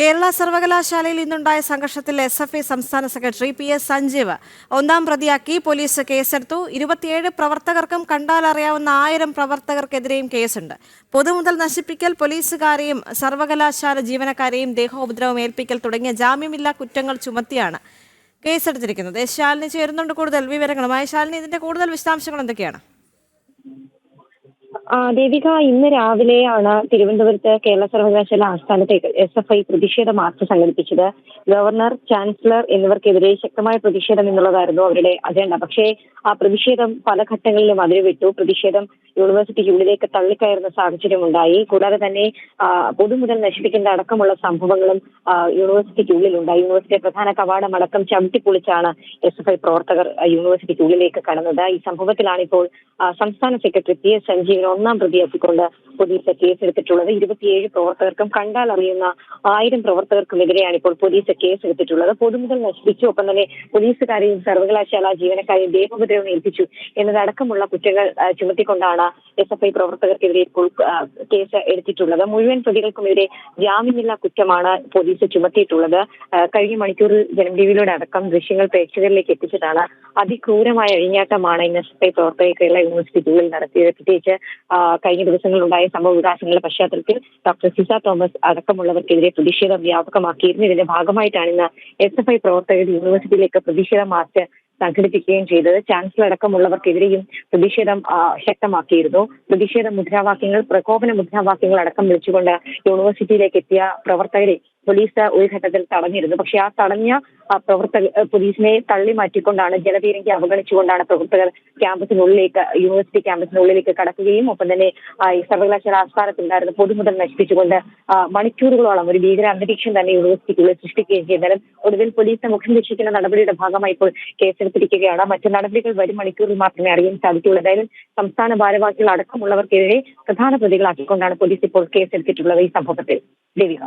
കേരള സർവകലാശാലയിൽ ഇന്നുണ്ടായ സംഘർഷത്തിൽ എസ് എഫ് ഐ സംസ്ഥാന സെക്രട്ടറി പി എസ് സഞ്ജീവ് ഒന്നാം പ്രതിയാക്കി പോലീസ് കേസെടുത്തു. ഇരുപത്തിയേഴ് പ്രവർത്തകർക്കും കണ്ടാലറിയാവുന്ന ആയിരം പ്രവർത്തകർക്കെതിരെയും കേസുണ്ട്. പൊതുമുതൽ നശിപ്പിക്കൽ പോലീസുകാരെയും സർവകലാശാല ജീവനക്കാരെയും ദേഹോപദ്രവം ഏൽപ്പിക്കൽ തുടങ്ങിയ ജാമ്യമില്ലാ കുറ്റങ്ങൾ ചുമത്തിയാണ് കേസെടുത്തിരിക്കുന്നത്. ശാലിനി ചേരുന്നുണ്ട് കൂടുതൽ വിവരങ്ങളുമായി. ശാലിനി ഇതിന്റെ കൂടുതൽ വിശദാംശങ്ങൾ എന്തൊക്കെയാണ്? ആ, ദേവിക ഇന്ന് രാവിലെയാണ് തിരുവനന്തപുരത്ത് കേരള സർവകലാശാല ആസ്ഥാനത്തേക്ക് എസ് എഫ് ഐ പ്രതിഷേധ മാർച്ച് സംഘടിപ്പിച്ചത്. ഗവർണർ ചാൻസലർ എന്നിവർക്കെതിരെ ശക്തമായ പ്രതിഷേധം എന്നുള്ളതായിരുന്നു അവരുടെ അജണ്ട. പക്ഷേ ആ പ്രതിഷേധം പല ഘട്ടങ്ങളിലും അതിരുവിട്ടു. പ്രതിഷേധം യൂണിവേഴ്സിറ്റിക്കുള്ളിലേക്ക് തള്ളിക്കയറുന്ന സാഹചര്യം ഉണ്ടായി കൂടാതെ തന്നെ പൊതുമുതൽ നശിപ്പിക്കേണ്ട അടക്കമുള്ള സംഭവങ്ങളും യൂണിവേഴ്സിറ്റിക്കുള്ളിലുണ്ടായി യൂണിവേഴ്സിറ്റി പ്രധാന കവാടം അടക്കം ചവിട്ടിപ്പൊളിച്ചാണ് എസ് എഫ് ഐ പ്രവർത്തകർ യൂണിവേഴ്സിറ്റിക്കുള്ളിലേക്ക് കടന്നത്. ഈ സംഭവത്തിലാണ് ഇപ്പോൾ സംസ്ഥാന സെക്രട്ടറി പി എസ് സഞ്ജീവിനെ ഒന്നാം പ്രതിയാക്കിക്കൊണ്ട് പോലീസ് കേസെടുത്തിട്ടുള്ളത്. ഇരുപത്തിയേഴ് പ്രവർത്തകർക്കും കണ്ടാൽ അറിയുന്ന ആയിരം പ്രവർത്തകർക്കുമെതിരെയാണ് ഇപ്പോൾ പോലീസ് കേസെടുത്തിട്ടുള്ളത്. പൊതുമുതൽ നശിപ്പിച്ചു. ഒപ്പം തന്നെ പോലീസുകാരെയും സർവകലാശാല ജീവനക്കാരെയും ദേഹോപദ്രവം ഏൽപ്പിച്ചു എന്നതടക്കമുള്ള കുറ്റങ്ങൾ ചുമത്തിക്കൊണ്ടാണ് എസ് എഫ് ഐ പ്രവർത്തകർക്കെതിരെ ഇപ്പോൾ കേസ് എടുത്തിട്ടുള്ളത്. മുഴുവൻ പ്രതികൾക്കുമെതിരെ ജാമ്യമില്ലാ കുറ്റമാണ് പോലീസ് ചുമത്തിയിട്ടുള്ളത്. കഴിഞ്ഞ മണിക്കൂറിൽ ജനം ടിവിയിലൂടെ അടക്കം ദൃശ്യങ്ങൾ പ്രേക്ഷകരിലേക്ക് എത്തിച്ചതാണ്. അതിക്രൂരമായ അഴിഞ്ഞാട്ടമാണ് ഇന്ന് എസ് എഫ് ഐ പ്രവർത്തകർ കേരള യൂണിവേഴ്സിറ്റികളിൽ നടത്തിയത്. പ്രത്യേകിച്ച് കഴിഞ്ഞ ദിവസങ്ങളിലുണ്ടായ സംഭവ വികാസങ്ങളുടെ പശ്ചാത്തലത്തിൽ ഡോക്ടർ സിസ തോമസ് അടക്കമുള്ളവർക്കെതിരെ പ്രതിഷേധം വ്യാപകമാക്കിയിരുന്നു. ഇതിന്റെ ഭാഗമായിട്ടാണ് ഇന്ന് എസ് എഫ് ഐ പ്രവർത്തകർ യൂണിവേഴ്സിറ്റിയിലേക്ക് പ്രതിഷേധ മാർച്ച് സംഘടിപ്പിക്കുകയും ചെയ്തത്. ചാൻസലർ അടക്കമുള്ളവർക്കെതിരെയും പ്രതിഷേധം ശക്തമാക്കിയിരുന്നു. പ്രതിഷേധ മുദ്രാവാക്യങ്ങൾ പ്രകോപന മുദ്രാവാക്യങ്ങൾ അടക്കം വിളിച്ചുകൊണ്ട് യൂണിവേഴ്സിറ്റിയിലേക്ക് എത്തിയ പ്രവർത്തകരെ പോലീസ് ഒരു ഘട്ടത്തിൽ തടഞ്ഞിരുന്നു. പക്ഷേ ആ തടഞ്ഞ പ്രവർത്തക പോലീസിനെ തള്ളി മാറ്റിക്കൊണ്ടാണ് ജലപീരങ്കി അവഗണിച്ചുകൊണ്ടാണ് പ്രവർത്തകർ ക്യാമ്പസിനുള്ളിലേക്ക് യൂണിവേഴ്സിറ്റി ക്യാമ്പസിനുള്ളിലേക്ക് കടക്കുകയും ഒപ്പം തന്നെ ഈ സർവകലാശാല ആസ്ഥാനത്തുണ്ടായിരുന്ന പൊതുമുതൽ നശിപ്പിച്ചുകൊണ്ട് മണിക്കൂറുകളോളം ഒരു ഭീകര അന്തരീക്ഷം തന്നെ യൂണിവേഴ്സിറ്റിക്കുള്ളിൽ സൃഷ്ടിക്കുകയും ചെയ്താലും ഒടുവിൽ പോലീസിനെ മുഖം രക്ഷിക്കുന്ന നടപടിയുടെ ഭാഗമായി ഇപ്പോൾ കേസെടുത്തിരിക്കുകയാണ്. മറ്റു നടപടികൾ വരും മണിക്കൂറിൽ മാത്രമേ അറിയാൻ സാധിക്കുകയുള്ളൂ. എന്തായാലും സംസ്ഥാന ഭാരവാഹികൾ അടക്കമുള്ളവർക്കെതിരെ പ്രധാന പ്രതികളാക്കിക്കൊണ്ടാണ് പോലീസ് ഇപ്പോൾ കേസെടുത്തിട്ടുള്ളത് ഈ സംഭവത്തിൽ. ദേവിക